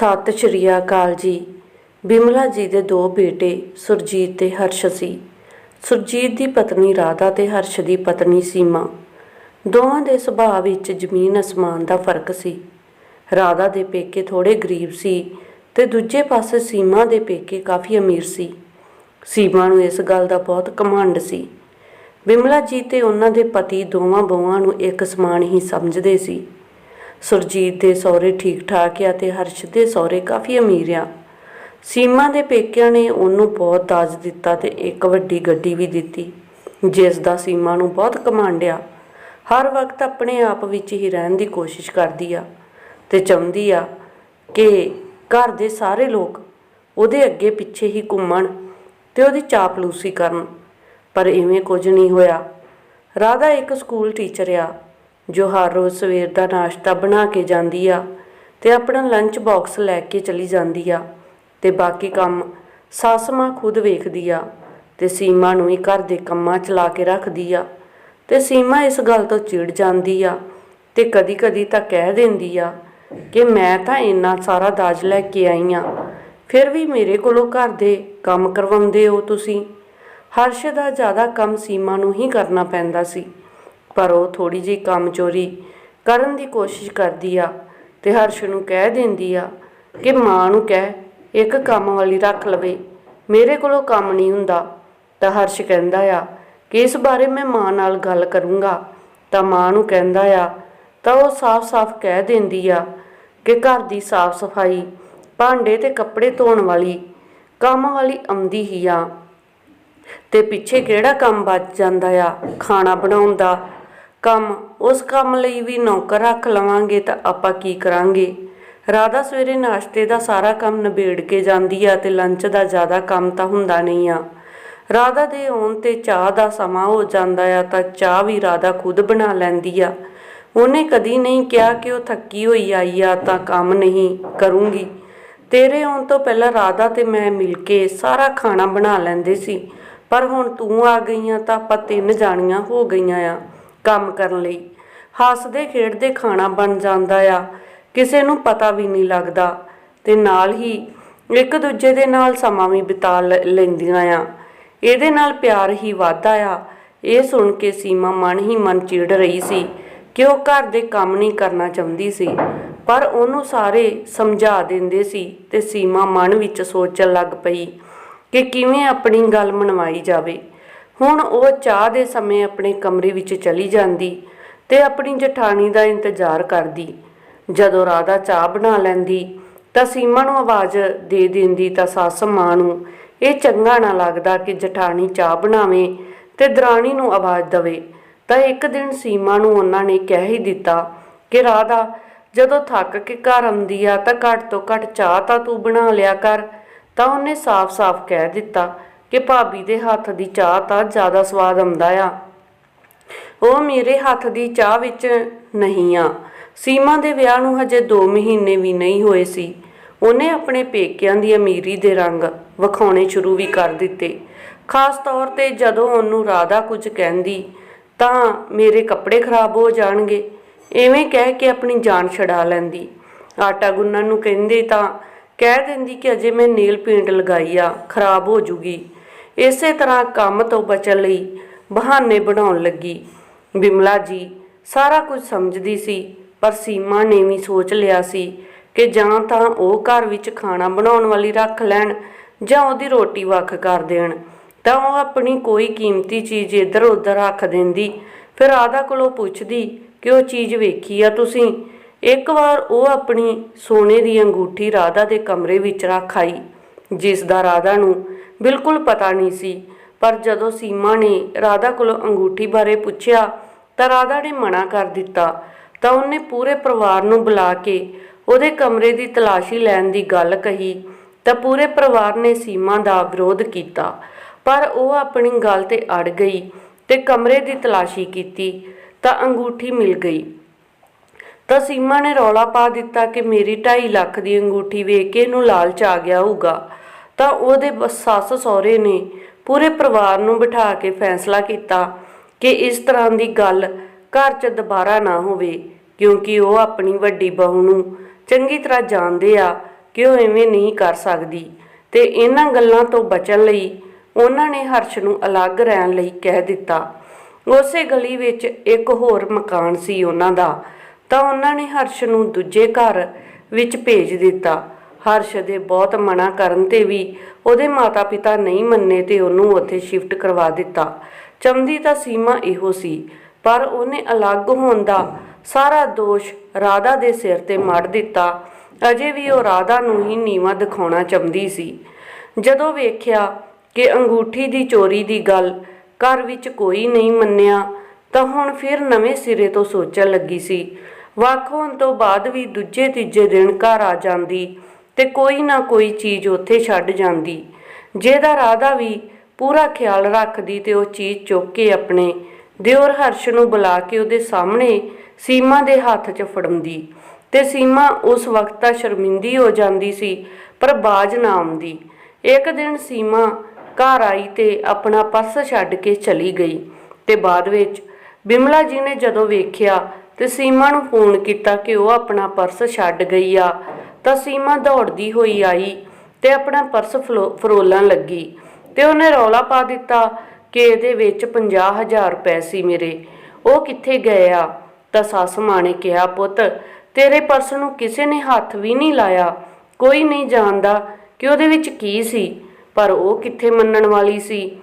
ਸਤਿ ਸ਼੍ਰੀ ਅਕਾਲ ਜੀ। ਬਿਮਲਾ ਜੀ ਦੇ ਦੋ ਬੇਟੇ, ਸੁਰਜੀਤ ਤੇ ਹਰਸ਼ ਸੀ। ਸੁਰਜੀਤ ਦੀ ਪਤਨੀ ਰਾਧਾ ਤੇ ਹਰਸ਼ ਦੀ ਪਤਨੀ ਸੀਮਾ। ਦੋਵਾਂ ਦੇ ਸੁਭਾਅ ਵਿੱਚ ਜ਼ਮੀਨ ਅਸਮਾਨ ਦਾ ਫ਼ਰਕ ਸੀ। ਰਾਧਾ ਦੇ ਪੇਕੇ ਥੋੜੇ ਗਰੀਬ ਸੀ ਤੇ ਦੂਜੇ ਪਾਸੇ ਸੀਮਾ ਦੇ ਪੇਕੇ ਕਾਫੀ ਅਮੀਰ ਸੀ। ਸੀਮਾ ਨੂੰ ਇਸ ਗੱਲ ਦਾ ਬਹੁਤ ਘਮੰਡ ਸੀ। ਬਿਮਲਾ ਜੀ ਤੇ ਉਹਨਾਂ ਦੇ ਪਤੀ ਦੋਵਾਂ ਬਹੂਆਂ ਨੂੰ ਇੱਕ ਸਮਾਨ ਹੀ ਸਮਝਦੇ ਸੀ। ਸੁਰਜੀਤ ਦੇ ਸਹੁਰੇ ਠੀਕ ਠਾਕ ਆ ਤੇ ਹਰਸ਼ ਦੇ ਸਹੁਰੇ ਕਾਫੀ ਅਮੀਰ ਆ। ਸੀਮਾ ਦੇ ਪੇਕਿਆਂ ਨੇ ਉਹਨੂੰ ਬਹੁਤ ਦਾਜ ਦਿੱਤਾ ਤੇ ਇੱਕ ਵੱਡੀ ਗੱਡੀ ਵੀ ਦਿੱਤੀ, ਜਿਸ ਦਾ ਸੀਮਾ ਨੂੰ ਬਹੁਤ ਘਮੰਡ ਹਰ ਵਕਤ ਆਪਣੇ ਆਪ ਵਿੱਚ ਹੀ ਰਹਿਣ ਦੀ ਕੋਸ਼ਿਸ਼ ਕਰਦੀ ਆ ਤੇ ਚਾਹੁੰਦੀ ਆ ਕਿ ਘਰ ਦੇ ਸਾਰੇ ਲੋਕ ਉਹਦੇ ਅੱਗੇ ਪਿੱਛੇ ਹੀ ਘੁੰਮਣ ਤੇ ਉਹਦੀ ਚਾਪਲੂਸੀ ਕਰਨ, ਪਰ ਇਵੇਂ ਕੁਝ ਨਹੀਂ ਹੋਇਆ। ਰਾਧਾ ਇੱਕ ਸਕੂਲ ਟੀਚਰ ਆ ਜੋ ਹਰ ਰੋਜ਼ ਸਵੇਰ ਦਾ ਨਾਸ਼ਤਾ ਬਣਾ ਕੇ ਜਾਂਦੀ ਆ ਤੇ ਆਪਣਾ ਲੰਚ ਬਾਕਸ ਲੈ ਕੇ ਚਲੀ ਜਾਂਦੀ ਆ ਤੇ ਬਾਕੀ ਕੰਮ ਸੱਸ ਮਾਂ ਖੁਦ ਵੇਖਦੀ ਆ ਤੇ ਸੀਮਾ ਨੂੰ ਹੀ ਘਰ ਦੇ ਕੰਮਾਂ 'ਚ ਲਾ ਕੇ ਰੱਖਦੀ ਆ ਤੇ ਸੀਮਾ ਇਸ ਗੱਲ ਤੋਂ ਚਿੜ ਜਾਂਦੀ ਆ ਤੇ ਕਦੀ-ਕਦੀ ਤਾਂ ਕਹਿ ਦਿੰਦੀ ਆ ਕਿ ਮੈਂ ਤਾਂ ਇੰਨਾ ਸਾਰਾ ਦਾਜ ਲੈ ਕੇ ਆਈ ਆ, ਫਿਰ ਵੀ ਮੇਰੇ ਕੋਲੋਂ ਘਰ ਦੇ ਕੰਮ ਕਰਵਾਉਂਦੇ ਹੋ ਤੁਸੀਂ? ਹਰਸ਼ ਦਾ ਜ਼ਿਆਦਾ ਕੰਮ ਸੀਮਾ ਨੂੰ ਹੀ ਕਰਨਾ ਪੈਂਦਾ ਸੀ। ਪਰ ਉਹ ਥੋੜੀ ਜਿਹੀ ਕੰਮ ਚੋਰੀ ਕਰਨ ਦੀ ਕੋਸ਼ਿਸ਼ ਕਰਦੀ ਆ ਤੇ ਹਰਸ਼ ਨੂੰ ਕਹਿ ਦਿੰਦੀ ਆ ਕਿ ਮਾਂ ਨੂੰ ਕਹਿ, ਇੱਕ ਕੰਮ ਵਾਲੀ ਰੱਖ ਲਵੇ, ਮੇਰੇ ਕੋਲੋਂ ਕੰਮ ਨਹੀਂ ਹੁੰਦਾ। ਤਾਂ ਹਰਸ਼ ਕਹਿੰਦਾ ਆ ਕਿ ਇਸ ਬਾਰੇ ਮੈਂ ਮਾਂ ਨਾਲ ਗੱਲ ਕਰੂੰਗਾ। ਤਾਂ ਮਾਂ ਨੂੰ ਕਹਿੰਦਾ ਆ, ਤਾਂ ਉਹ ਸਾਫ਼-ਸਾਫ਼ ਕਹਿ ਦਿੰਦੀ ਆ ਕਿ ਘਰ ਦੀ ਸਾਫ਼ ਸਫ਼ਾਈ ਭਾਂਡੇ ਤੇ ਕੱਪੜੇ ਧੋਣ ਵਾਲੀ, ਕੰਮ ਵਾਲੀ ਆਉਂਦੀ ਹੀ ਆ। ਤੇ ਪਿੱਛੇ ਕਿਹੜਾ ਕੰਮ ਬਚ ਜਾਂਦਾ ਆ? ਖਾਣਾ ਬਣਾਉਣ ਦਾ ਕੰਮ, ਉਸ ਕੰਮ ਲਈ ਵੀ ਨੌਕਰ ਰੱਖ ਲਵਾਂਗੇ ਤਾਂ ਆਪਾਂ ਕੀ ਕਰਾਂਗੇ? ਰਾਧਾ ਸਵੇਰੇ ਨਾਸ਼ਤੇ ਦਾ ਸਾਰਾ ਕੰਮ ਨਿਬੇੜ ਕੇ ਜਾਂਦੀ ਆ ਤੇ ਲੰਚ ਦਾ ਜ਼ਿਆਦਾ ਕੰਮ ਤਾਂ ਹੁੰਦਾ ਨਹੀਂ ਆ। ਰਾਧਾ ਦੇ ਆਉਣ ਤੇ ਚਾਹ ਦਾ ਸਮਾਂ ਹੋ ਜਾਂਦਾ ਆ ਤਾਂ ਚਾਹ ਵੀ ਰਾਧਾ ਖੁਦ ਬਣਾ ਲੈਂਦੀ ਆ। ਉਹਨੇ ਕਦੀ ਨਹੀਂ ਕਿਹਾ ਕਿ ਉਹ ਥੱਕੀ ਹੋਈ ਆਈ ਆ ਤਾਂ ਕੰਮ ਨਹੀਂ ਕਰੂੰਗੀ। ਤੇਰੇ ਆਉਣ ਤੋਂ ਪਹਿਲਾਂ ਰਾਧਾ ਤੇ ਮੈਂ ਮਿਲ ਕੇ ਸਾਰਾ ਖਾਣਾ ਬਣਾ ਲੈਂਦੇ ਸੀ, ਪਰ ਹੁਣ ਤੂੰ ਆ ਗਈ ਆ ਤਾਂ ਆਪਾਂ ਤਿੰਨ ਜਾਣੀਆਂ ਹੋ ਗਈਆਂ ਆ। ਕੰਮ ਕਰਨ ਲਈ। ਹੱਸਦੇ, ਖੇਡਦੇ ਖਾਣਾ ਬਣ ਜਾਂਦਾ ਆ। ਕਿਸੇ ਨੂੰ ਪਤਾ ਵੀ ਨਹੀਂ ਲੱਗਦਾ ਤੇ ਨਾਲ ਹੀ ਇੱਕ ਦੂਜੇ ਦੇ ਨਾਲ ਸਮਾਂ ਵੀ ਬਿਤਾ ਲ- ਲੈਂਦੀਆਂ ਆ। ਇਹਦੇ ਨਾਲ ਪਿਆਰ ਹੀ ਵਾਧਾ ਆ। ਇਹ ਸੁਣ ਕੇ ਸੀਮਾ ਮਨ ਹੀ ਮਨ ਚਿੜ ਰਹੀ ਸੀ ਕਿ ਉਹ ਘਰ ਦੇ ਕੰਮ ਨਹੀਂ ਕਰਨਾ ਚਾਹੁੰਦੀ ਸੀ। ਪਰ ਉਹਨੂੰ ਸਾਰੇ ਸਮਝਾ ਦਿੰਦੇ ਸੀ ਤੇ ਸੀਮਾ ਮਨ ਵਿੱਚ ਸੋਚਣ ਲੱਗ ਪਈ ਕਿ ਕਿਵੇਂ ਆਪਣੀ ਗੱਲ ਮਨਵਾਈ ਜਾਵੇ। ਹੁਣ ਉਹ ਚਾਹ ਦੇ ਸਮੇਂ ਆਪਣੇ ਕਮਰੇ ਵਿੱਚ ਚਲੀ ਜਾਂਦੀ ਤੇ ਆਪਣੀ ਜਠਾਣੀ ਦਾ ਇੰਤਜ਼ਾਰ ਕਰਦੀ। ਜਦੋਂ ਰਾਧਾ ਚਾਹ ਬਣਾ ਲੈਂਦੀ, ਤਾਂ ਸੀਮਾ ਨੂੰ ਆਵਾਜ਼ ਦੇ ਦਿੰਦੀ, ਤਾਂ ਸੱਸ ਮਾਂ ਨੂੰ, ਇਹ ਚੰਗਾ ਨਾ ਲੱਗਦਾ ਕਿ ਜਠਾਣੀ ਚਾਹ ਬਣਾਵੇ ਤੇ ਦਰਾਣੀ ਨੂੰ ਆਵਾਜ਼ ਦਵੇ। ਤਾਂ ਇੱਕ ਦਿਨ ਸੀਮਾ ਨੂੰ ਉਹਨਾਂ ਨੇ ਕਹਿ ਹੀ ਦਿੱਤਾ ਕਿ, ਰਾਧਾ, ਜਦੋਂ ਥੱਕ ਕੇ ਘਰ ਆਉਂਦੀ ਆ ਤਾਂ ਘੱਟ ਤੋਂ ਘੱਟ ਚਾਹ ਤਾਂ ਤੂੰ ਬਣਾ ਲਿਆ ਕਰ। ਤਾਂ ਉਹਨੇ ਸਾਫ਼-ਸਾਫ਼ ਕਹਿ ਦਿੱਤਾ ਕਿ ਭਾਬੀ ਦੇ ਹੱਥ ਦੀ ਚਾਹ ਤਾਂ ਜ਼ਿਆਦਾ ਸਵਾਦ ਆਉਂਦਾ ਆ। ਉਹ ਮੇਰੇ ਹੱਥ ਦੀ ਚਾਹ ਵਿੱਚ ਨਹੀਂ ਆ। ਸੀਮਾ ਦੇ ਵਿਆਹ ਨੂੰ ਹਜੇ 2 ਮਹੀਨੇ ਵੀ ਨਹੀਂ ਹੋਏ ਸੀ। ਉਹਨੇ ਆਪਣੇ ਪੇਕਿਆਂ ਦੀ ਅਮੀਰੀ ਦੇ ਰੰਗ ਵਿਖਾਉਣੇ ਸ਼ੁਰੂ ਵੀ ਕਰ ਦਿੱਤੇ। ਖਾਸ ਤੌਰ ਤੇ ਜਦੋਂ ਉਹਨੂੰ ਰਾਧਾ ਕੁਝ ਕਹਿੰਦੀ, ਤਾਂ ਮੇਰੇ ਕੱਪੜੇ ਖਰਾਬ ਹੋ ਜਾਣਗੇ। ਐਵੇਂ ਕਹਿ ਕੇ ਆਪਣੀ ਜਾਨ ਛਡਾ ਲੈਂਦੀ। ਆਟਾ ਗੁੰਨਣ ਨੂੰ ਕਹਿੰਦੇ ਤਾਂ ਕਹਿ ਦਿੰਦੀ ਕਿ ਅਜੇ ਮੈਂ ਨੀਲ ਪੇਂਟ ਲਗਾਈ ਆ, ਖਰਾਬ ਹੋ ਜੂਗੀ। ਇਸੇ ਤਰ੍ਹਾਂ ਕੰਮ ਤੋਂ ਬਚਣ ਲਈ ਬਹਾਨੇ ਬਣਾਉਣ ਲੱਗੀ। ਬਿਮਲਾ ਜੀ ਸਾਰਾ ਕੁਝ ਸਮਝਦੀ ਸੀ, ਪਰ ਸੀਮਾ ਨੇ ਵੀ ਸੋਚ ਲਿਆ ਸੀ ਕਿ ਜਾਂ ਤਾਂ ਉਹ ਘਰ ਵਿੱਚ ਖਾਣਾ ਬਣਾਉਣ ਵਾਲੀ ਰੱਖ ਲੈਣ ਜਾਂ ਉਹਦੀ ਰੋਟੀ ਵੱਖ ਕਰ ਦੇਣ। ਤਾਂ ਉਹ ਆਪਣੀ ਕੋਈ ਕੀਮਤੀ ਚੀਜ਼ ਇੱਧਰ ਉੱਧਰ ਰੱਖ ਦਿੰਦੀ। ਫਿਰ ਰਾਧਾ ਕੋਲੋਂ ਪੁੱਛਦੀ ਕਿ ਉਹ ਚੀਜ਼ ਵੇਖੀ ਆ ਤੁਸੀਂ? ਇੱਕ ਵਾਰ ਉਹ ਆਪਣੀ ਸੋਨੇ ਦੀ ਅੰਗੂਠੀ ਰਾਧਾ ਦੇ ਕਮਰੇ ਵਿੱਚ ਰੱਖ ਆਈ, ਜਿਸ ਦਾ ਰਾਧਾ ਨੂੰ ਬਿਲਕੁਲ ਪਤਾ ਨਹੀਂ ਸੀ। ਪਰ ਜਦੋਂ ਸੀਮਾ ਨੇ ਰਾਧਾ ਕੋਲੋਂ ਅੰਗੂਠੀ ਬਾਰੇ ਪੁੱਛਿਆ, ਤਾਂ ਰਾਧਾ ਨੇ ਮਨਾ ਕਰ ਦਿੱਤਾ। ਤਾਂ ਉਹਨੇ ਪੂਰੇ ਪਰਿਵਾਰ ਨੂੰ ਬੁਲਾ ਕੇ ਉਹਦੇ ਕਮਰੇ ਦੀ ਤਲਾਸ਼ੀ ਲੈਣ ਦੀ ਗੱਲ ਕਹੀ। ਤਾਂ ਪੂਰੇ ਪਰਿਵਾਰ ਨੇ ਸੀਮਾ ਦਾ ਵਿਰੋਧ ਕੀਤਾ। ਪਰ ਉਹ ਆਪਣੀ ਗੱਲ ਤੇ ਅੜ ਗਈ ਤੇ ਕਮਰੇ ਦੀ ਤਲਾਸ਼ੀ ਕੀਤੀ, ਤਾਂ ਅੰਗੂਠੀ ਮਿਲ ਗਈ। ਤਾਂ ਸੀਮਾ ਨੇ ਰੌਲਾ ਪਾ ਦਿੱਤਾ ਕਿ ਮੇਰੀ 2.5 ਲੱਖ ਦੀ ਅੰਗੂਠੀ ਵੇਖ ਕੇ ਇਹਨੂੰ ਲਾਲਚ ਆ ਗਿਆ ਹੋਊਗਾ। ਤਾਂ ਉਹਦੇ ਬ- ਸੱਸ ਸਹੁਰੇ ਨੇ ਪੂਰੇ ਪਰਿਵਾਰ ਨੂੰ ਬਿਠਾ ਕੇ ਫੈਸਲਾ ਕੀਤਾ ਕਿ ਇਸ ਤਰ੍ਹਾਂ ਦੀ ਗੱਲ ਘਰ 'ਚ ਦੁਬਾਰਾ ਨਾ ਹੋਵੇ, ਕਿਉਂਕਿ ਉਹ ਆਪਣੀ ਵੱਡੀ ਬਹੂ ਨੂੰ ਚੰਗੀ ਤਰ੍ਹਾਂ ਜਾਣਦੇ ਆ ਕਿ ਉਹ ਐਵੇਂ ਨਹੀਂ ਕਰ ਸਕਦੀ ਤੇ ਇਹਨਾਂ ਗੱਲਾਂ ਤੋਂ ਬਚਣ ਲਈ ਉਹਨਾਂ ਨੇ ਹਰਸ਼ ਨੂੰ ਅਲੱਗ ਰਹਿਣ ਲਈ ਕਹਿ ਦਿੱਤਾ। ਉਸੇ ਗਲੀ ਵਿੱਚ ਇੱਕ ਹੋਰ ਮਕਾਨ ਸੀ ਉਹਨਾਂ ਦਾ, ਤਾਂ ਉਹਨਾਂ ਨੇ ਹਰਸ਼ ਨੂੰ ਦੂਜੇ ਘਰ ਵਿੱਚ ਭੇਜ ਦਿੱਤਾ। ਹਰਸ਼ ਦੇ ਬਹੁਤ ਮਨਾ ਕਰਨ ਤੇ ਵੀ ਉਹਦੇ ਮਾਤਾ-ਪਿਤਾ ਨਹੀਂ ਮੰਨੇ ਤੇ ਉਹਨੂੰ ਉੱਥੇ ਸ਼ਿਫਟ ਕਰਵਾ ਦਿੱਤਾ। ਚਮਦੀ ਤਾਂ ਸੀਮਾ ਇਹੋ ਸੀ, ਪਰ ਉਹਨੇ ਅਲੱਗ ਹੋਣ ਦਾ ਸਾਰਾ ਦੋਸ਼ ਰਾਧਾ ਦੇ ਸਿਰ ਤੇ ਮੜ ਦਿੱਤਾ। ਅਜੇ ਵੀ ਉਹ ਰਾਧਾ ਨੂੰ ਹੀ ਨੀਵਾ ਦਿਖਾਉਣਾ ਚਾਹੁੰਦੀ ਸੀ। ਜਦੋਂ ਵੇਖਿਆ ਕਿ ਅੰਗੂਠੀ ਦੀ ਚੋਰੀ ਦੀ ਗੱਲ ਘਰ ਵਿੱਚ ਕੋਈ ਨਹੀਂ ਮੰਨਿਆ, ਤਾਂ ਹੁਣ ਫਿਰ ਨਵੇਂ ਸਿਰੇ ਤੋਂ ਸੋਚਣ ਲੱਗੀ ਸੀ। ਵੱਖ ਹੋਣ ਤੋਂ ਬਾਅਦ ਵੀ ਦੂਜੇ ਤੀਜੇ ਦਿਨ ਘਰ ਆ ਜਾਂਦੀ। ਤੇ ਕੋਈ ਨਾ ਕੋਈ ਚੀਜ਼ ਉੱਥੇ ਛੱਡ ਜਾਂਦੀ। ਜਿਹਦਾ ਰਾਧਾ ਵੀ ਪੂਰਾ ਖਿਆਲ ਰੱਖਦੀ ਤੇ ਉਹ ਚੀਜ਼ ਚੁੱਕ ਕੇ ਆਪਣੇ ਦਿਓਰ ਹਰਸ਼ ਨੂੰ ਬੁਲਾ ਕੇ ਉਹਦੇ ਸਾਹਮਣੇ ਸੀਮਾ ਦੇ ਹੱਥ 'ਚ ਫੜਾਉਂਦੀ ਤੇ ਸੀਮਾ ਉਸ ਵਕਤ ਤਾਂ ਸ਼ਰਮਿੰਦੀ ਹੋ ਜਾਂਦੀ ਸੀ, ਪਰ ਬਾਜ ਨਾ ਆਉਂਦੀ। ਇੱਕ ਦਿਨ ਸੀਮਾ ਘਰ ਆਈ ਤੇ ਆਪਣਾ ਪਰਸ ਛੱਡ ਕੇ ਚਲੀ ਗਈ ਤੇ ਬਾਅਦ ਵਿੱਚ ਬਿਮਲਾ ਜੀ ਨੇ ਜਦੋਂ ਵੇਖਿਆ ਤੇ ਸੀਮਾ ਨੂੰ ਫੋਨ ਕੀਤਾ ਕਿ ਉਹ ਆਪਣਾ ਪਰਸ ਛੱਡ ਗਈ ਆ ਤਾਂ ਸੀਮਾ ਦੌੜਦੀ ਹੋਈ ਆਈ ਤੇ ਆਪਣਾ ਪਰਸ ਫਲੋ- ਫਰੋਲਣ ਲੱਗੀ ਤੇ ਉਹਨੇ ਰੌਲਾ ਪਾ ਦਿੱਤਾ ਕਿ ਇਹਦੇ ਵਿੱਚ 50000 ਰੁਪਏ ਸੀ ਮੇਰੇ। ਉਹ ਕਿੱਥੇ ਗਏ ਆ? ਤਾਂ ਸੱਸ ਮਾਂ ਨੇ ਕਿਹਾ, ਪੁੱਤ, ਤੇਰੇ ਪਰਸ ਨੂੰ ਕਿਸੇ ਨੇ ਹੱਥ ਵੀ ਨਹੀਂ ਲਾਇਆ। ਕੋਈ ਨਹੀਂ ਜਾਣਦਾ ਕਿ ਉਹਦੇ ਵਿੱਚ ਕੀ ਸੀ, ਪਰ ਉਹ ਕਿੱਥੇ ਮੰਨਣ ਵਾਲੀ ਸੀ?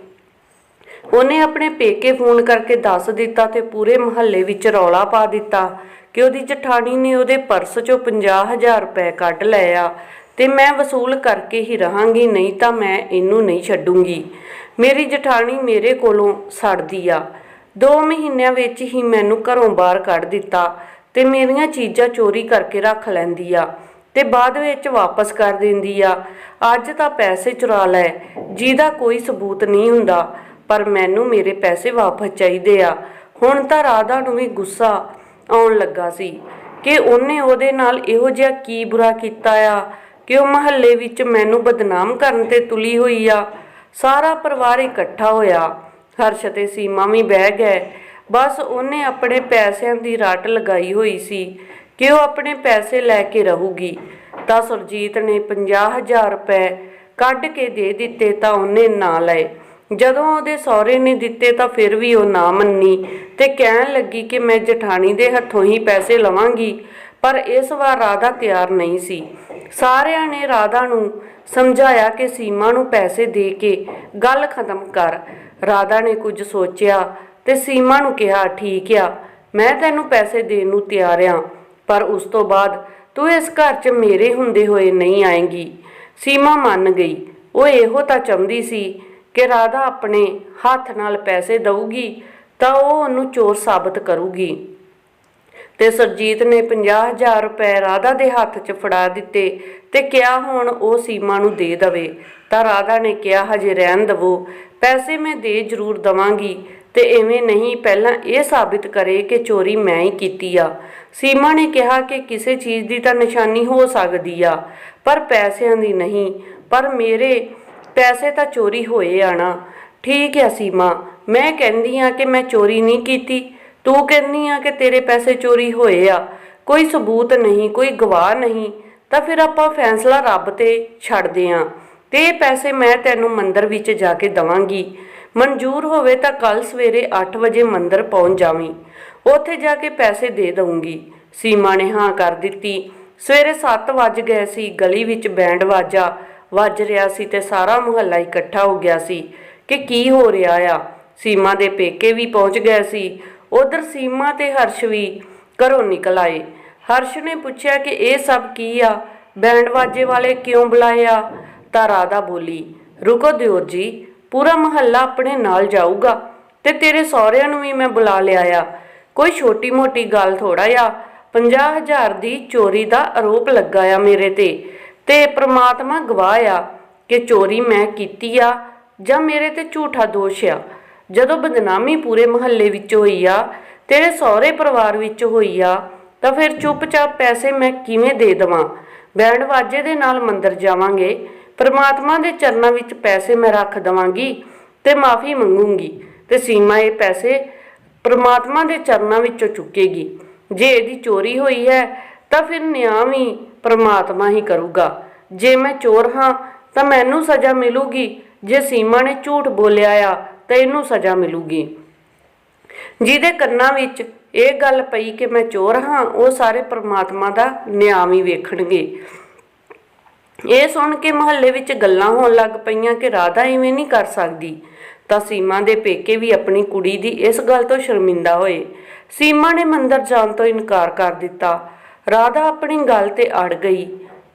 ਉਹਨੇ ਆਪਣੇ ਪੇਕੇ ਫੋਨ ਕਰਕੇ ਦੱਸ ਦਿੱਤਾ ਤੇ ਪੂਰੇ ਮਹੱਲੇ ਵਿੱਚ ਰੌਲਾ ਪਾ ਦਿੱਤਾ ਕਿ ਉਹਦੀ ਜਠਾਣੀ ਨੇ ਉਹਦੇ ਪਰਸ ਚੋਂ 50000 ਰੁਪਏ ਕੱਢ ਲਏ ਆ ਤੇ ਮੈਂ ਵਸੂਲ ਕਰਕੇ ਹੀ ਰਹਾਂਗੀ, ਨਹੀਂ ਤਾਂ ਮੈਂ ਇਹਨੂੰ ਨਹੀਂ ਛੱਡੂੰਗੀ। ਮੇਰੀ ਜਠਾਣੀ ਮੇਰੇ ਕੋਲੋਂ ਸੜਦੀ ਆ। 2 ਮਹੀਨਿਆਂ ਵਿੱਚ ਹੀ ਮੈਨੂੰ ਘਰੋਂ ਬਾਹਰ ਕੱਢ ਦਿੱਤਾ ਤੇ ਮੇਰੀਆਂ ਚੀਜ਼ਾਂ ਚੋਰੀ ਕਰਕੇ ਰੱਖ ਲੈਂਦੀ ਆ ਤੇ ਬਾਅਦ ਵਿੱਚ ਵਾਪਸ ਕਰ ਦਿੰਦੀ ਆ। ਅੱਜ ਤਾਂ ਪੈਸੇ ਚੁਰਾ ਲੈ, ਜਿਹਦਾ ਕੋਈ ਸਬੂਤ ਨਹੀਂ ਹੁੰਦਾ। ਪਰ ਮੈਨੂੰ ਮੇਰੇ ਪੈਸੇ ਵਾਪਸ ਚਾਹੀਦੇ ਆ। ਹੁਣ ਤਾਂ ਰਾਧਾ ਨੂੰ ਵੀ ਗੁੱਸਾ ਆਉਣ ਲੱਗਾ ਸੀ ਕਿ ਉਹਨੇ ਉਹਦੇ ਨਾਲ ਇਹੋ ਜਿਹਾ ਕੀ ਬੁਰਾ ਕੀਤਾ ਆ ਕਿ ਉਹ ਮਹੱਲੇ ਵਿੱਚ ਮੈਨੂੰ ਬਦਨਾਮ ਕਰਨ ਤੇ ਤੁਲੀ ਹੋਈ ਆ। ਸਾਰਾ ਪਰਿਵਾਰ ਇਕੱਠਾ ਹੋਇਆ। ਹਰਸ਼ ਤੇ ਸੀਮਾ ਵੀ ਬਹਿ ਗਏ। ਬਸ ਉਹਨੇ ਆਪਣੇ ਪੈਸਿਆਂ ਦੀ ਰੱਟ ਲਗਾਈ ਹੋਈ ਸੀ ਕਿ ਉਹ ਆਪਣੇ ਪੈਸੇ ਲੈ ਕੇ ਰਹੂਗੀ। ਤਾਂ ਸੁਰਜੀਤ ਨੇ 50000 ਰੁਪਏ ਕੱਢ ਕੇ ਦੇ ਦਿੱਤੇ ਤਾਂ ਉਹਨੇ ਨਾ ਲਏ। ਜਦੋਂ ਉਹਦੇ ਸਹੁਰੇ ਨੇ ਦਿੱਤੇ ਤਾਂ ਫਿਰ ਵੀ ਉਹ ਨਾ ਮੰਨੀ ਤੇ ਕਹਿਣ ਲੱਗੀ ਕਿ ਮੈਂ ਜਠਾਣੀ ਦੇ ਹੱਥੋਂ ਹੀ ਪੈਸੇ ਲਵਾਂਗੀ, ਪਰ ਇਸ ਵਾਰ ਰਾਧਾ ਤਿਆਰ ਨਹੀਂ ਸੀ। ਸਾਰਿਆਂ ਨੇ ਰਾਧਾ ਨੂੰ ਸਮਝਾਇਆ ਕਿ ਸੀਮਾ ਨੂੰ ਪੈਸੇ ਦੇ ਕੇ ਗੱਲ ਖਤਮ ਕਰ। ਰਾਧਾ ਨੇ ਕੁਝ ਸੋਚਿਆ ਤੇ ਸੀਮਾ ਨੂੰ ਕਿਹਾ, ਠੀਕ ਆ, ਮੈਂ ਤੈਨੂੰ ਪੈਸੇ ਦੇਣ ਨੂੰ ਤਿਆਰ ਆ, ਪਰ ਉਸ ਤੋਂ ਬਾਅਦ ਤੂੰ ਇਸ ਘਰ 'ਚ ਮੇਰੇ ਹੁੰਦੇ ਹੋਏ ਨਹੀਂ ਆਏਂਗੀ। ਸੀਮਾ ਮੰਨ ਗਈ। ਉਹ ਇਹੋ ਤਾਂ ਚਾਹੁੰਦੀ ਸੀ ਕਿ ਰਾਧਾ ਆਪਣੇ ਹੱਥ ਨਾਲ ਪੈਸੇ ਦਊਗੀ ਤਾਂ ਉਹ ਉਹਨੂੰ ਚੋਰ ਸਾਬਤ ਕਰੂਗੀ। ਤੇ ਸਰਜੀਤ ਨੇ 50000 ਰੁਪਏ ਰਾਧਾ ਦੇ ਹੱਥ 'ਚ ਫੜਾ ਦਿੱਤੇ ਤੇ ਕਿਹਾ ਹੁਣ ਉਹ ਸੀਮਾ ਨੂੰ ਦੇ ਦਵੇ। ਤਾਂ ਰਾਧਾ ਨੇ ਕਿਹਾ, ਹਜੇ ਰਹਿਣ ਦਵੋ, ਪੈਸੇ ਮੈਂ ਦੇ ਜ਼ਰੂਰ ਦਵਾਂਗੀ ਤੇ ਐਵੇਂ ਨਹੀਂ ਪਹਿਲਾਂ ਇਹ ਸਾਬਿਤ ਕਰੇ ਕਿ ਚੋਰੀ ਮੈਂ ਹੀ ਕੀਤੀ ਆ। ਸੀਮਾ ਨੇ ਕਿਹਾ ਕਿ ਕਿਸੇ ਚੀਜ਼ ਦੀ ਤਾਂ ਨਿਸ਼ਾਨੀ ਹੋ ਸਕਦੀ ਆ, ਪਰ ਪੈਸਿਆਂ ਦੀ ਨਹੀਂ, ਪਰ ਮੇਰੇ ਪੈਸੇ ਤਾਂ ਚੋਰੀ ਹੋਏ ਆ ਨਾ। ਠੀਕ ਹੈ ਸੀਮਾ, ਮੈਂ ਕਹਿੰਦੀ ਆ ਕਿ ਮੈਂ ਚੋਰੀ ਨਹੀਂ ਕੀਤੀ। ਤੂੰ ਕਹਿੰਦੀ ਆ ਕਿ ਤੇਰੇ ਪੈਸੇ ਚੋਰੀ ਹੋਏ ਆ। ਕੋਈ ਸਬੂਤ ਨਹੀਂ, ਕੋਈ ਗਵਾਹ ਨਹੀਂ, ਤਾਂ ਫਿਰ ਆਪਾਂ ਫੈਸਲਾ ਰੱਬ ਤੇ ਛੱਡਦੇ ਆ। ਤੇ ਪੈਸੇ ਮੈਂ ਤੈਨੂੰ ਮੰਦਰ ਵਿੱਚ ਜਾ ਕੇ ਦਵਾਂਗੀ। ਮਨਜ਼ੂਰ ਹੋਵੇ ਤਾਂ ਕੱਲ ਸਵੇਰੇ 8 ਵਜੇ ਮੰਦਰ ਪਹੁੰਚ ਜਾਵੀਂ। ਉੱਥੇ ਜਾ ਕੇ ਪੈਸੇ ਦੇ ਦਊਂਗੀ। ਸੀਮਾ ਨੇ ਹਾਂ ਕਰ ਦਿੱਤੀ। ਸਵੇਰੇ 7 ਵਜ ਗਏ ਸੀ, ਗਲੀ ਵਿੱਚ ਬੈਂਡ ਵਾਜਾ। ਵੱਜ ਰਿਹਾ ਸੀ ਤੇ ਸਾਰਾ ਮੁਹੱਲਾ ਇਕੱਠਾ ਹੋ ਗਿਆ ਸੀ ਕਿ ਕੀ ਹੋ ਰਿਹਾ ਆ। ਸੀਮਾ ਦੇ ਪੇਕੇ ਵੀ ਪਹੁੰਚ ਗਏ ਸੀ। ਉਧਰ ਸੀਮਾ ਤੇ ਹਰਸ਼ ਵੀ ਘਰੋਂ ਨਿਕਲ ਆਏ। ਹਰਸ਼ ਨੇ ਪੁੱਛਿਆ ਕਿ ਇਹ ਸਭ ਕੀ ਆ? ਬੈਂਡ ਵਾਜੇ ਵਾਲੇ ਕਿਉਂ ਬੁਲਾਇਆ ਤਾਂ ਰਾਧਾ ਬੋਲੀ, ਰੁਕੋ ਦਿਓਰ ਜੀ, ਪੂਰਾ ਮਹੱਲਾ ਆਪਣੇ ਨਾਲ ਜਾਊਗਾ ਤੇ ਤੇਰੇ ਸਹੁਰਿਆਂ ਨੂੰ ਵੀ ਮੈਂ ਬੁਲਾ ਲਿਆ ਆ। ਕੋਈ ਛੋਟੀ ਮੋਟੀ ਗੱਲ ਥੋੜਾ ਆ। 50000 ਦੀ ਚੋਰੀ ਦਾ ਆਰੋਪ ਲੱਗਾ ਆ ਮੇਰੇ ਤੇ। ਤੇ ਪ੍ਰਮਾਤਮਾ ਗਵਾਹ ਆ ਕਿ ਚੋਰੀ ਮੈਂ ਕੀਤੀ ਆ ਜਾਂ ਮੇਰੇ ਤੇ ਝੂਠਾ ਦੋਸ਼ ਆ। ਜਦੋਂ ਬਦਨਾਮੀ ਪੂਰੇ ਮਹੱਲੇ ਵਿੱਚ ਹੋਈ ਆ ਤੇਰੇ ਸਹੁਰੇ ਪਰਿਵਾਰ ਵਿੱਚ ਹੋਈ ਆ, ਤਾਂ ਫਿਰ ਚੁੱਪਚਾਪ ਪੈਸੇ ਮੈਂ ਕਿਵੇਂ ਦੇ ਦੇਵਾਂ? ਬੈਂਡ ਵਾਜੇ ਦੇ ਨਾਲ ਮੰਦਰ ਜਾਵਾਂਗੇ। ਪਰਮਾਤਮਾ ਦੇ ਚਰਨਾਂ ਵਿੱਚ ਪੈਸੇ ਮੈਂ ਰੱਖ ਦਵਾਂਗੀ ਤੇ ਮਾਫੀ ਮੰਗੂੰਗੀ ਤੇ ਸੀਮਾ ਇਹ ਪੈਸੇ ਪਰਮਾਤਮਾ ਦੇ ਚਰਨਾਂ ਵਿੱਚੋਂ ਚੁੱਕੇਗੀ। ਜੇ ਇਹਦੀ ਚੋਰੀ ਹੋਈ ਹੈ, ਤਾਂ ਫਿਰ ਨਿਆਂ ਵੀ ਪ੍ਰਮਾਤਮਾ ਹੀ ਕਰੂਗਾ। ਜੇ ਮੈਂ ਚੋਰ ਹਾਂ, ਤਾਂ ਮੈਨੂੰ ਸਜ਼ਾ ਮਿਲੂਗੀ। ਜੇ ਸੀਮਾ ਨੇ ਝੂਠ ਬੋਲਿਆ ਆ, ਤਾਂ ਇਹਨੂੰ ਸਜ਼ਾ ਮਿਲੂਗੀ। ਜਿਹਦੇ ਕੰਨਾਂ ਵਿੱਚ ਇਹ ਗੱਲ ਪਈ ਕਿ ਮੈਂ ਚੋਰ ਹਾਂ, ਉਹ ਸਾਰੇ ਪ੍ਰਮਾਤਮਾ ਦਾ ਨਿਆਮ ਹੀ ਵੇਖਣਗੇ। ਇਹ ਸੁਣ ਕੇ ਮਹੱਲੇ ਵਿੱਚ ਗੱਲਾਂ ਹੋਣ ਲੱਗ ਪਈਆਂ ਕਿ ਰਾਧਾ ਇਵੇਂ ਨਹੀਂ ਕਰ ਸਕਦੀ। ਤਾਂ ਸੀਮਾ ਦੇ ਪੇਕੇ ਵੀ ਆਪਣੀ ਕੁੜੀ ਦੀ ਇਸ ਗੱਲ ਤੋਂ ਸ਼ਰਮਿੰਦਾ ਹੋਏ। ਸੀਮਾ ਨੇ ਮੰਦਰ ਜਾਣ ਤੋਂ ਇਨਕਾਰ ਕਰ ਦਿੱਤਾ। ਰਾਧਾ ਆਪਣੀ ਗੱਲ ਤੇ ਅੜ ਗਈ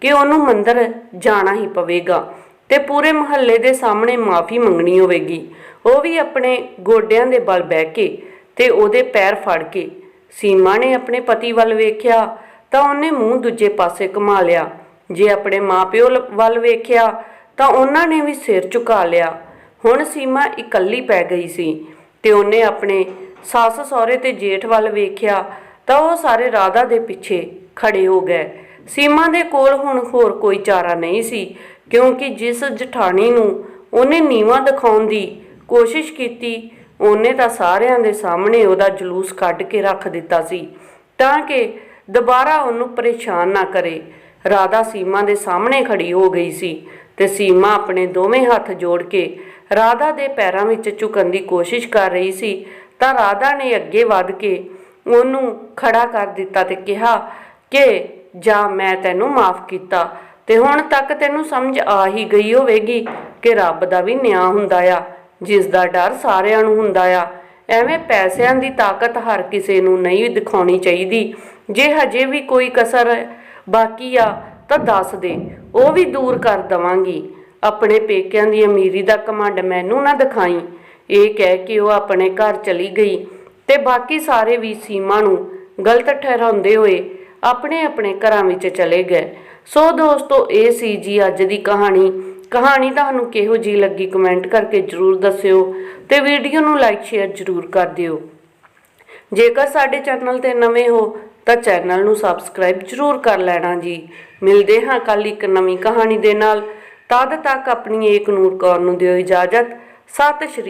ਕਿ ਉਹਨੂੰ ਮੰਦਰ ਜਾਣਾ ਹੀ ਪਵੇਗਾ ਤੇ ਪੂਰੇ ਮਹੱਲੇ ਦੇ ਸਾਹਮਣੇ ਮਾਫੀ ਮੰਗਣੀ ਹੋਵੇਗੀ। ਉਹ ਵੀ ਆਪਣੇ ਗੋਡਿਆਂ ਦੇ ਬਲ ਬਹਿ ਕੇ ਤੇ ਉਹਦੇ ਪੈਰ ਫੜ ਕੇ। ਸੀਮਾ ਨੇ ਆਪਣੇ ਪਤੀ ਵੱਲ ਵੇਖਿਆ ਤਾਂ ਉਹਨੇ ਮੂੰਹ ਦੂਜੇ ਪਾਸੇ ਘੁਮਾ ਲਿਆ। ਜੇ ਆਪਣੇ ਮਾਪਿਓ ਲ- ਵੱਲ ਵੇਖਿਆ ਤਾਂ ਉਹਨਾਂ ਨੇ ਵੀ ਸਿਰ ਝੁਕਾ ਲਿਆ। ਹੁਣ ਸੀਮਾ ਇਕੱਲੀ ਪੈ ਗਈ ਸੀ ਤੇ ਉਹਨੇ ਆਪਣੇ ਸੱਸ ਸਹੁਰੇ ਤੇ ਜੇਠ ਵੱਲ ਵੇਖਿਆ ਤਾਂ ਉਹ ਸਾਰੇ ਰਾਧਾ ਦੇ ਪਿੱਛੇ ਖੜੇ ਹੋ ਗਏ। ਸੀਮਾ ਦੇ ਕੋਲ ਹੁਣ ਹੋਰ ਕੋਈ ਚਾਰਾ ਨਹੀਂ ਸੀ, ਕਿਉਂਕਿ ਜਿਸ ਜਠਾਣੀ ਨੂੰ ਉਹਨੇ ਨੀਵਾ ਦਿਖਾਉਣ ਦੀ ਕੋਸ਼ਿਸ਼ ਕੀਤੀ, ਉਹਨੇ ਤਾਂ ਸਾਰਿਆਂ ਦੇ ਸਾਹਮਣੇ ਉਹਦਾ ਜਲੂਸ ਕੱਢ ਕੇ ਰੱਖ ਦਿੱਤਾ ਸੀ, ਤਾਂ ਕਿ ਦੁਬਾਰਾ ਉਹਨੂੰ ਪਰੇਸ਼ਾਨ ਨਾ ਕਰੇ। ਰਾਧਾ ਸੀਮਾ ਦੇ ਸਾਹਮਣੇ ਖੜੀ ਹੋ ਗਈ ਸੀ ਤੇ ਸੀਮਾ ਆਪਣੇ ਦੋਵੇਂ ਹੱਥ ਜੋੜ ਕੇ ਰਾਧਾ ਦੇ ਪੈਰਾਂ ਵਿੱਚ ਝੁਕਣ ਦੀ ਕੋਸ਼ਿਸ਼ ਕਰ ਰਹੀ ਸੀ, ਤਾਂ ਰਾਧਾ ਨੇ ਅੱਗੇ ਵੱਧ ਕੇ ਉਹਨੂੰ ਖੜਾ ਕਰ ਦਿੱਤਾ ਤੇ ਕਿਹਾ ਕਿ ਜਾ ਮੈਂ ਤੈਨੂੰ ਮਾਫ ਕੀਤਾ ਤੇ ਹੁਣ ਤੱਕ ਤੈਨੂੰ ਸਮਝ ਆ ਹੀ ਗਈ ਹੋਵੇਗੀ ਕਿ ਰੱਬ ਦਾ ਵੀ ਨਿਆਂ ਹੁੰਦਾ ਆ, ਜਿਸ ਦਾ ਡਰ ਸਾਰਿਆਂ ਨੂੰ ਹੁੰਦਾ ਆ। ਐਵੇਂ ਪੈਸਿਆਂ ਦੀ ਤਾਕਤ ਹਰ ਕਿਸੇ ਨੂੰ ਨਹੀਂ ਦਿਖਾਉਣੀ ਚਾਹੀਦੀ। ਜੇ ਹਜੇ ਵੀ ਕੋਈ ਕਸਰ ਬਾਕੀ ਆ, ਤਾਂ ਦੱਸ ਦੇ, ਉਹ ਵੀ ਦੂਰ ਕਰ ਦਵਾਂਗੀ। ਆਪਣੇ ਪੇਕਿਆਂ ਦੀ ਅਮੀਰੀ ਦਾ ਕਮੰਡ ਮੈਨੂੰ ਨਾ ਦਿਖਾਈ। ਇਹ ਕਹਿ ਕੇ ਉਹ ਆਪਣੇ ਘਰ ਚਲੀ ਗਈ। ਤੇ ਬਾਕੀ ਸਾਰੇ ਵੀ ਸੀਮਾ ਨੂੰ ਗਲਤ ਠਹਿਰਾਉਂਦੇ ਹੋਏ ਆਪਣੇ ਆਪਣੇ ਘਰਾਂ ਵਿੱਚ ਚਲੇ ਗਏ। ਸੋ ਦੋਸਤੋ, ਇਹ ਸੀ ਜੀ ਅੱਜ ਦੀ ਕਹਾਣੀ। ਕਹਾਣੀ ਤੁਹਾਨੂੰ ਕਿਹੋ ਜੀ ਲੱਗੀ ਕਮੈਂਟ ਕਰਕੇ ਜਰੂਰ ਦੱਸਿਓ ਤੇ ਵੀਡੀਓ ਨੂੰ ਲਾਈਕ, ਸ਼ੇਅਰ ਜਰੂਰ ਕਰ ਦਿਓ। ਜੇਕਰ ਸਾਡੇ ਚੈਨਲ ਤੇ ਨਵੇਂ ਹੋ, ਤਾਂ ਚੈਨਲ ਨੂੰ ਸਬਸਕ੍ਰਾਈਬ ਜਰੂਰ ਕਰ ਲੈਣਾ ਜੀ। ਮਿਲਦੇ ਹਾਂ ਕੱਲ ਇੱਕ ਨਵੀਂ ਕਹਾਣੀ ਦੇ ਨਾਲ। ਤਦ ਤੱਕ ਆਪਣੀ ਏਕ ਨੂਰ ਕੌਰ ਨੂੰ ਦਿਓ ਇਜਾਜ਼ਤ। ਸਤਿ ਸ਼੍ਰੀ